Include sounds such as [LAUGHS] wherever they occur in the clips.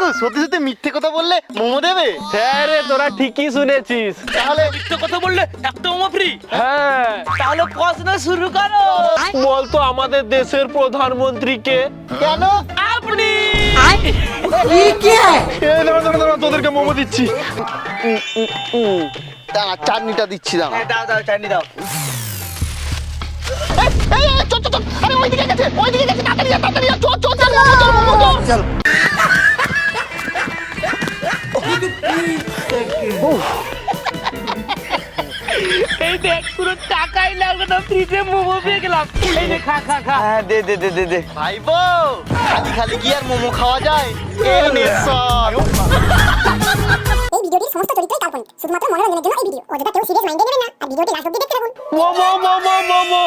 কাকু সত্যি সত্যি মিথ্যে কথা বললে মোমো দেবে? হ্যাঁ রে তোরা ঠিকই শুনেছিস। তাহলে মিথ্যে কথা বললে একটা মোমো ফ্রি হ্যাঁ। তাহলে প্রশ্ন শুরু করো। বলতো আমাদের দেশের প্রধানমন্ত্রীকে। কেন? আপনি! তোদেরকে মোমো দিচ্ছি। দাঁড়া চাটনিটা দিচ্ছি দাঁড়া। হ্যাঁ, দাও দাও চাটনি দাও। এই, এই, চল, চল, চল। আরে ওইদিকে গেছে, ওইদিকে গেছে, তাড়াতাড়ি যা, তাড়াতাড়ি যা, চল, চল, চল, চল, চল। এই দেখ পুরো টাকাই লাগল না ফ্রিতে মোমো পেয়ে গেলাম। এই নে খা খা খা। হ্যাঁ দে দে দে দে দে। ভাইবো, খালি খালি কি আর মোমো খাওয়া যায়? A nation. এই ভিডিওটির সমস্ত চরিত্রই কাল্পনিক শুধুমাত্র মনোরঞ্জনের জন্য এই ভিডিও। অযথা কেউ সিরিয়াস মাইন্ডে নেবেন না আর ভিডিওটি লাস্ট অব্দি দেখতে থাকুন। মোমো মোমো মোমো।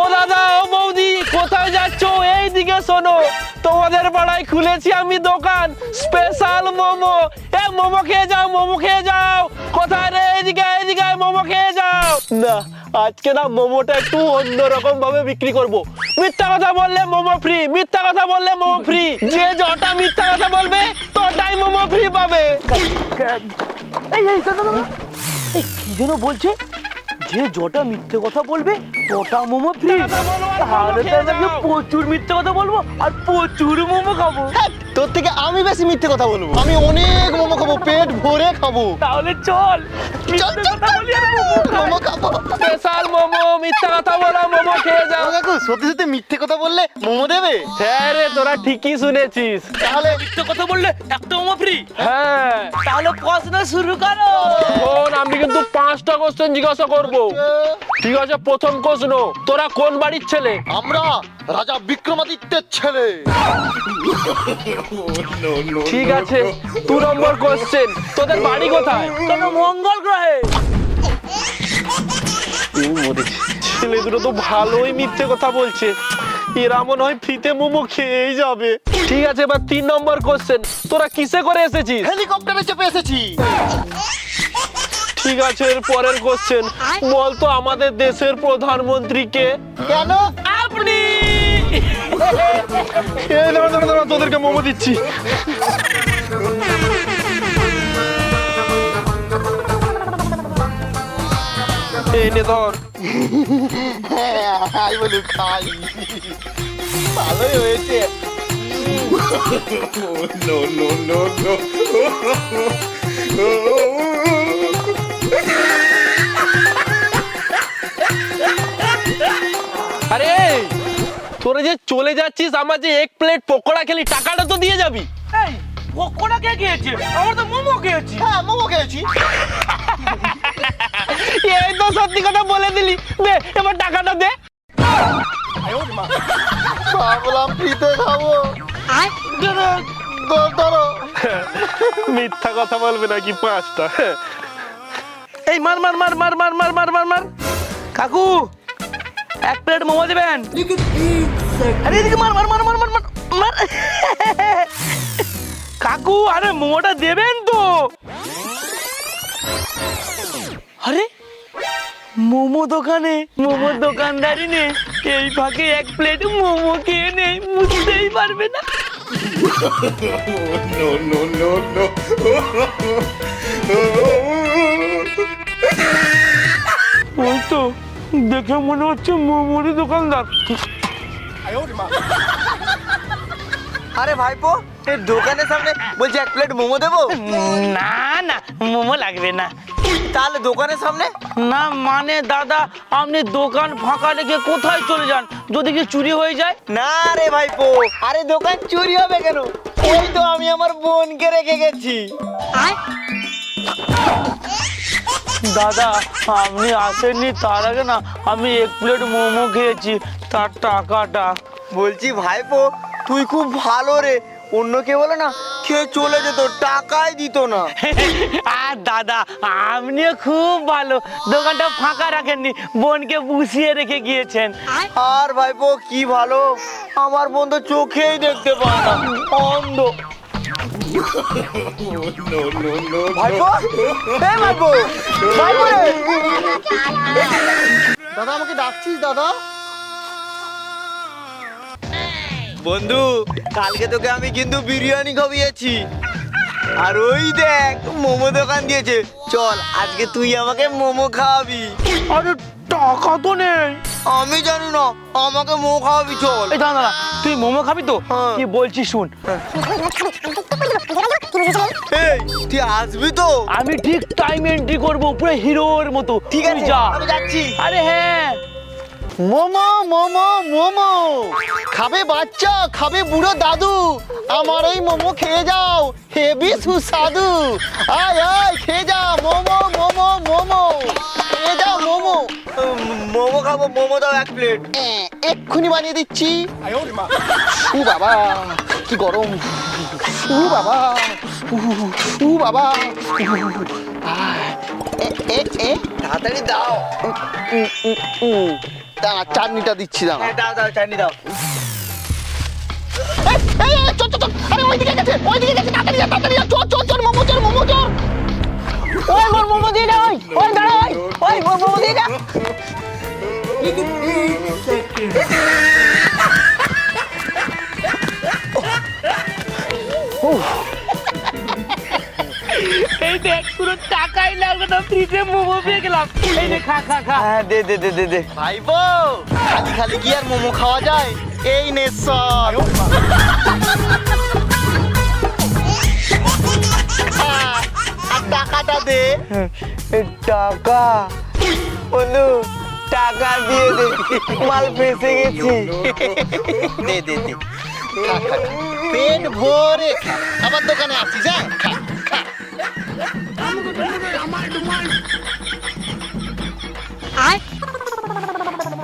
ও দাদা ও বৌদি কোথায় যাচ্ছ? এই দিকে শোনো। তোমাদের পাড়ায় খুলেছি আমি দোকান স্পেশাল মোমো। মোমো খেয়ে যাও মোমো খেয়ে যাও। কোথায় রে? এদিকে এদিকে মোমো খেয়ে যাও। না আজকে না মোমোটা একটু অন্যরকম ভাবে বিক্রি করব। মিথ্যা কথা বললে মোমো ফ্রি মিথ্যা কথা বললে মোমো ফ্রি যে যটা মিথ্যা কথা বলবে তটাই মোমো ফ্রি পাবে। এই এই এই কি যেন বলছে? যে জটা মিথ্যে কথা বলবে তোটা মোমো ফ্রি তাহলে তো প্রচুর মিথ্যে কথা বলব আর প্রচুর মোমো খাব। হ্যাট, তোর থেকে আমি বেশি মিথ্যে কথা বলব। আমি অনেক মোমো খাব পেট ভরে খাব। তাহলে চল চল, চল, কথা বলি আর মোমো খাব। মোমো খাব স্পেশাল মোমো মিথ্যা কথা বলা মোমো খেয়ে যাও ও কাকু সত্যি সত্যি মিথ্যে কথা বললে মোমো দেবে? হ্যাঁ রে তোরা ঠিকই শুনেছিস। তাহলে মিথ্যে কথা বললে একটা মোমো ফ্রি হ্যাঁ। তাহলে প্রশ্ন শুরু করো। শোন আমি কিন্তু পাঁচটা কোশ্চেন জিজ্ঞাসা করব। ঠিক আছে প্রথম প্রশ্ন তোরা কোন বাড়ির ছেলে? আমরা রাজা বিক্রমাদিত্যের ছেলে। ঠিক আছে দু নম্বর কোশ্চেন তোদের বাড়ি কোথায়? কেন মঙ্গল গ্রহে। ছেলে দুটো তো ভালোই মিথ্যে কথা বলছে। এরা মনে হয় ফ্রিতে মোমো খেয়েই যাবে। ঠিক আছে এবার তিন নম্বর কোশ্চেন তোরা কিসে করে এসেছিস? হেলিকপ্টারে চেপে এসেছি। ঠিক আছে এর পরের কোশ্চেন বলতো আমাদের দেশের প্রধানমন্ত্রীকে কেন? আপনি! এই দাঁড়া দাঁড়া দাঁড়া তোদেরকে মোমো দিচ্ছি। এই নে ধর। খাই বলু খাই ভালোই হয়েছে। আরে তোরা যে চলে যাচ্ছিস আমার যে এক প্লেট পকোড়া খেলি টাকাটা তো দিয়ে যাবি। পকোড়া কে খেয়েছে আমরা তো মোমো খেয়েছি হ্যাঁ মোমো খেয়েছি এই তো সত্যি কথা বলে দিলি দে এবার টাকাটা দে ভাবলাম ফ্রিতে খাব ধরো মিথ্যা কথা বলবে নাকি পাঁচটা এই মার মার মার মার মার মার মার মার মার কাকু এক প্লেট মোমো দেবেন আরে এদিকে মার মার মার মার মার মার মার কাকু আরে মোমোটা দেবেন তো। আরে মোমো দোকানে মোমো দোকানদারি নেই এই ফাঁকে এক প্লেট মোমো খেয়ে নেই বুঝতেই পারবে না। [LAUGHS] ওই তো দেখে মনে হচ্ছে মোমোরই দোকানদার। আরে ভাইপো দোকানের সামনে বলছি এক প্লেট মোমো দেবো? না না মোমো লাগবে না। তাহলে দোকানের সামনে? না মানে দাদা আপনি দোকান ফাঁকা রেখে কোথায় চলে যান? যদি কি চুরি হয়ে যায়? না রে ভাইপো আরে দোকান চুরি হবে কেন? ওই তো আমি আমার বোনকে রেখে গেছি। দাদা আপনি আসেননি তার আগে না আমি এক প্লেট মোমো খেয়েছি তার টাকাটা। বলছি ভাইপো তুই খুব ভালো রে। অন্য কে বলে না খেয়ে চলে যেত টাকাই দিত না। আর দাদা আপনিও খুব ভালো। দোকানটা ফাঁকা রাখেননি বোনকে বুঝিয়ে রেখে গিয়েছেন। আর ভাইপো কি ভালো আমার বোন তো চোখেই দেখতে পায় না অন্ধ। ভাইপো এই ভাইপো ভাইপো দাদা আমাকে ডাকছিস দাদা? বন্ধু কালকে তোকে আমি কিন্তু বিরিয়ানি খাইয়েছি আর ওই দেখ মোমো দোকান দিয়েছে। চল আজকে তুই আমাকে মোমো খাওয়াবি। আরে টাকা তো নেই। আমি জানি না আমাকে মোমো খাওয়াবি চল। এই দাঁড়া দাঁড়া তুই মোমো খাবি তো? হ্যাঁ। কি বলছিস শুন। এই তুই আসবি তো? আমি ঠিক টাইম এন্ট্রি করব পুরো হিরোর মতো। ঠিক আছে যা। আমি যাচ্ছি। আরে হ্যাঁ। মোমো মোমো মোমো। খাবে বাচ্চা খাবে বুড়ো দাদু। আমার এই মোমো খেয়ে যাও হেভি সুস্বাদু। আয় আয় খেয়ে যা মোমো মোমো মোমো। খেয়ে যাও মোমো। মোমো খাব মোমো দাও এক প্লেট। এক্ষুনি বানিয়ে দিচ্ছি। উ বাবা কি গরম। উ বাবা উ, বাবা। এ, এ, এ, তাড়াতাড়ি দাও। দাঁড়া চাটনিটা দিচ্ছি দাঁড়া হ্যাঁ, দাও দাও চাটনি দাও এই, এই, এই, চল, চল, চল। আরে ওইদিকে গেছে, ওইদিকে গেছে, তাড়াতাড়ি যা, তাড়াতাড়ি যা। চল, চল, চল, মোমো চল, মোমো চল। ওই মোর মোমো দিয়ে দে ওই ওই দাঁড়া ওই ওই মোর মোমো দিয়ে দে দেখ পুরো টাকাই লাগল না ফ্রিতে মোমো পেয়ে গেলাম। এই নে খা খা খা। হ্যাঁ দে দে দে দে দে। ভাইপো, খালি খালি কি আর মোমো খাওয়া যায়? এই নে সব আর টাকাটা দে। টাকা? বন্ধু টাকা দিয়ে দে। মাল ফেসে গেছি। দে দে দে। পেট ভরে। খা। আবার দোকানে আসিস হ্যাঁ? খা, খা।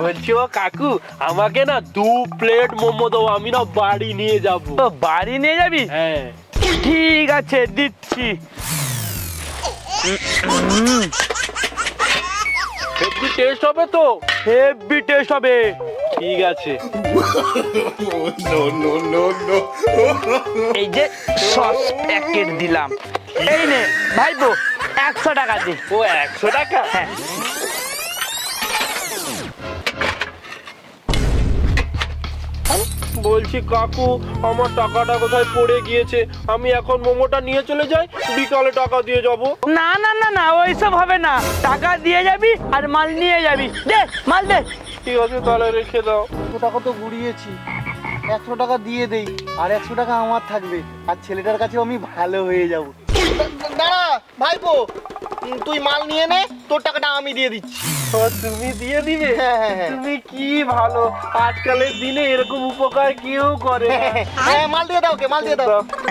বলছি ও কাকু আমাকে না দু প্লেট মোমো দাও আমি না বাড়ি নিয়ে যাব। তো বাড়ি নিয়ে যাবি? হ্যাঁ। ঠিক আছে দিচ্ছি। হেভি টেস্ট হবে তো? হেভি টেস্ট হবে। ঠিক আছে। এই যে সস প্যাকেট দিলাম। এই নে ভাইপো একশো টাকা দে। ও একশো টাকা? হ্যাঁ। বলছি কাকু আমার টাকাটা কোথায় পড়ে গিয়েছে? আমি এখন মোমোটা নিয়ে চলে যাই বিকালে টাকা দিয়ে যাব। না না না না ওইসব হবে না। টাকা দিয়ে যাবি আর মাল নিয়ে যাবি। দে মাল দে। ঠিক আছে তাহলে রেখে দাও। টাকা তো গুড়িয়েছি। একশো টাকা দিয়ে দেই আর একশো টাকা আমার থাকবে। আর ছেলেটার কাছেও আমি ভালো হয়ে যাব। দাঁড়া ভাইপো। তুই মাল নিয়ে নে তোর টাকাটা আমি দিয়ে দিচ্ছি। ও, তুমি দিয়ে দিবে? হ্যাঁ, হ্যাঁ, হ্যাঁ। তুমি কি ভালো? আজকালের দিনে এরকম উপকার কেউ করে। হ্যাঁ মাল দিয়ে দাও কে মাল দিয়ে দাও।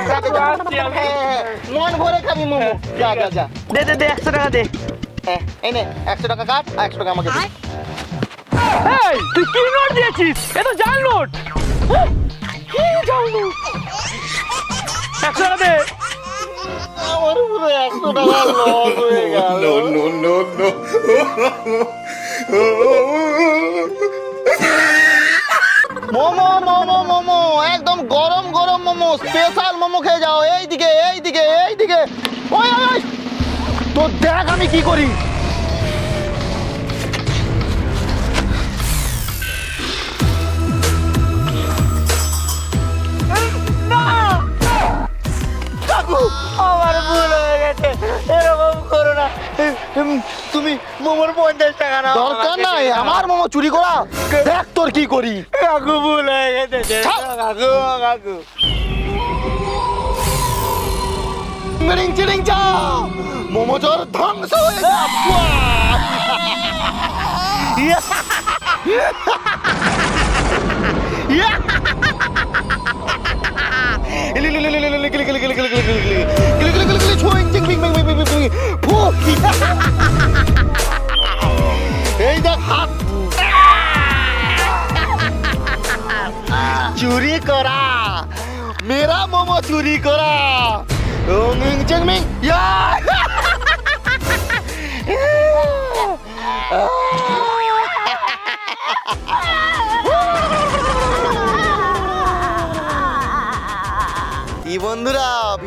হ্যাঁ, হ্যাঁ, মন ভরে খাবি মোমো। যা যা যা। দে দে দে একশো টাকা দে। হ্যাঁ এই নে একশো টাকা কাট আর একশো টাকা আমাকে দে। এই তুই কি নোট দিয়েছিস? এ তো জাল নোট। কি জাল নোট? একশো টাকা দে। আমার পুরো একশো টাকা লস হয়ে গেল। মোমো মোমো মোমো একদম গরম গরম মোমো স্পেশাল মোমো খেয়ে যাও এইদিকে এইদিকে এইদিকে। ওই ওই ওই। তো দেখ আমি কি করি। দরকার নাই আমার মোমো চুরি করা দেখ তোর কি করি কাকু ভুল হয়ে গেছে কাকু কাকু মিরিং চিরিং চাও মোমো চোর ধ্বংস হয়ে যা চুরি করা মেরা মোমো চুরি করা রঙিং চেংমিং ইয়া কি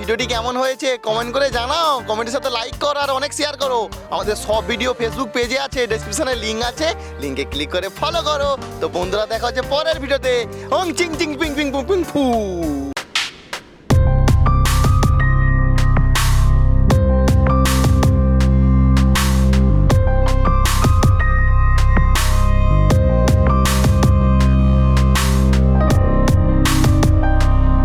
ভিডিওটি কেমন হয়েছে কমেন্ট করে জানাও। কমেন্টের সাথে লাইক করো আর অনেক শেয়ার করো। আমাদের সব ভিডিও ফেসবুক পেজে আছে ডেসক্রিপশনে লিঙ্ক আছে। লিঙ্কে ক্লিক করে ফলো করো। তো বন্ধুরা, দেখা হচ্ছে পরের ভিডিওতে ওং, চিং চিং, পিং পিং, পুং, পিং, ফু।